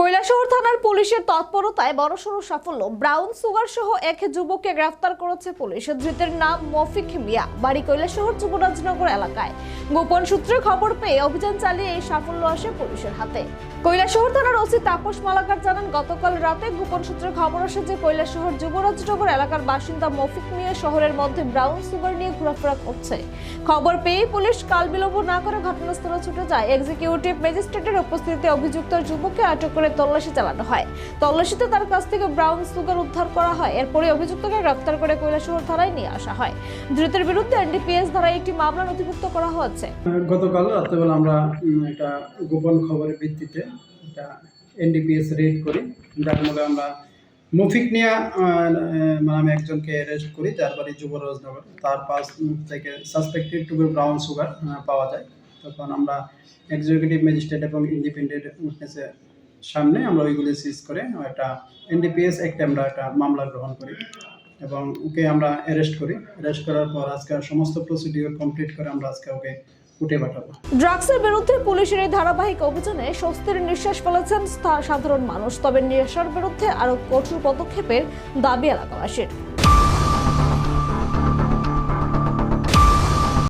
কৈলাসহর থানার পুলিশের তৎপরতায় বড়সড় সাফল্য। ব্রাউন সুগার সহ এক যুবককে গ্রেফতার করেছে পুলিশ। ধৃতের নাম মফিক মিয়া। বাড়ি কৈলাসহর যুবরাজনগর এলাকায়। গোপন সূত্রে খবর পেয়ে অভিযান চালিয়ে এই সাফল্য আসে পুলিশের হাতে। কৈলাসহর থানার ওসি তাপস মালাকার জানান, গতকাল রাতে গোপন সূত্রে খবর আসে যে কৈলাসহর যুবরাজনগর এলাকার বাসিন্দা মফিক মিয়া শহরের মধ্যে ব্রাউন সুগার নিয়ে ঘোরাফেরা করছে। খবর পেয়ে পুলিশ কাল বিলম্ব না করে ঘটনাস্থলে ছুটে যায়। এক্সিকিউটিভ ম্যাজিস্ট্রেটের উপস্থিতিতে অভিযুক্ত যুবককে আটক করে তল্লাশি চালানো হয়। তল্লাশিতে তার কাছ থেকে ব্রাউন সুগার উদ্ধার করা হয়। এরপরে অভিযুক্তকে গ্রেফতার করে কৈলাসহর থানায় নিয়ে আসা হয়। ধৃতের বিরুদ্ধে এনডিপিএস ধারায় একটি মামলা নথিভুক্ত করা হয়েছে। গতকাল রাত্রেবেলা আমরা একটা গোপন খবরের ভিত্তিতে একটা এনডিপিএস রেড করি। যার মধ্যে আমরা মুফিক নিয়া নামে একজনকে অ্যারেস্ট করি। যার বাড়ি যুবরাজনগর। তার পাশ থেকে সাসপেক্টেড টু ব্রাউন সুগার পাওয়া যায়। তখন আমরা এক্সিকিউটিভ ম্যাজিস্ট্রেট এবং ইন্ডিপেন্ডেন্ট উইটনেসের সামনে আমরা ওইগুলি সিজ করে একটা এনডিপিএস একটা আমরা একটা মামলা গ্রহণ করি এবং ওকে আমরা অ্যারেস্ট করি। অ্যারেস্ট করার পর আজকে সমস্ত প্রসিডিওর কমপ্লিট করে আমরা আজকে ওকে ড্রাগসের বিরুদ্ধে পুলিশের এই ধারাবাহিক অভিযানে স্বস্তির নিঃশ্বাস ফেলেছেন সাধারণ মানুষ। তবে নেশার বিরুদ্ধে আরও কঠোর পদক্ষেপের দাবি এলাকাবাসীর।